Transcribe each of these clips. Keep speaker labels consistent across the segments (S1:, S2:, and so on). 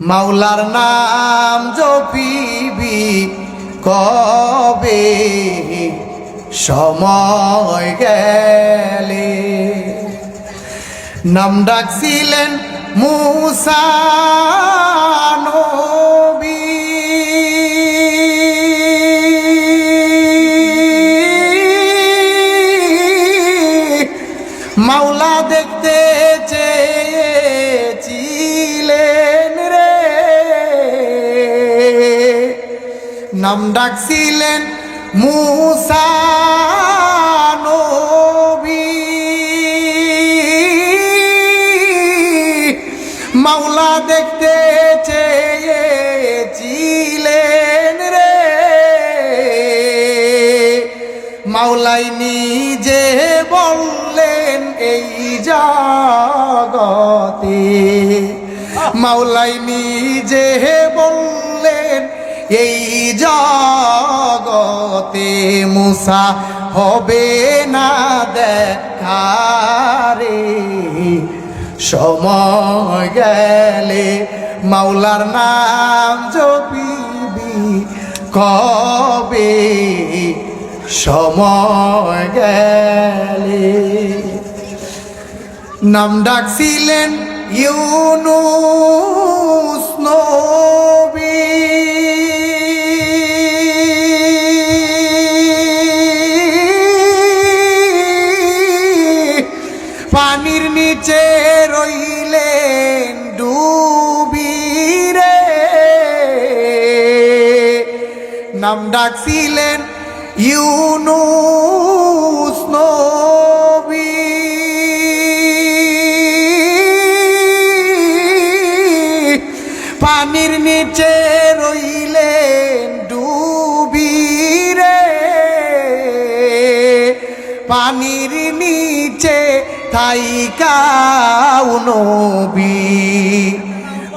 S1: মাওলার নাম জপিবি কবে? সময় গেলে। নাম ডাকছিলেন মুসা নবী। মাওলা দেখতে নাম ডাকছিলেন মুসা নবী। মাওলা দেখতে চেয়েছিলেন রে। মাওলাই নিজে বললেন, এই জগতে। মাওলাই নিজে বললেন এই জগতে মুসা হবে না দেখারে। সময় গেলে মাওলার নাম জপিবি কবে? সময় গেলে। নাম ডাকছিলেন ইউনুস। পানির নিচে রইলেন ডুবি রে। নাম ডাকছিলেন ইউনুস নবী। পানির নিচে রইলেন ডুবি রে। পানির নিচে থাইকাও নবী,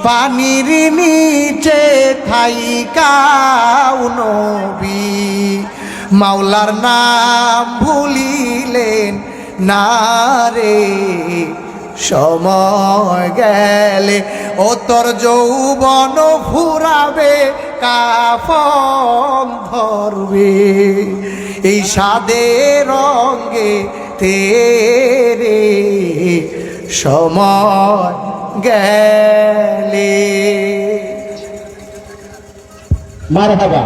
S1: পানির নিচে থাইকাও নবী। মাওলার নাম ভুলিলেন না রে, সময় গেলে ও তোর যৌবন ফুরাবে, কাফন ধরবে। এই সাদে রঙ্গে তেরে সময় গেলে।
S2: মারহাবা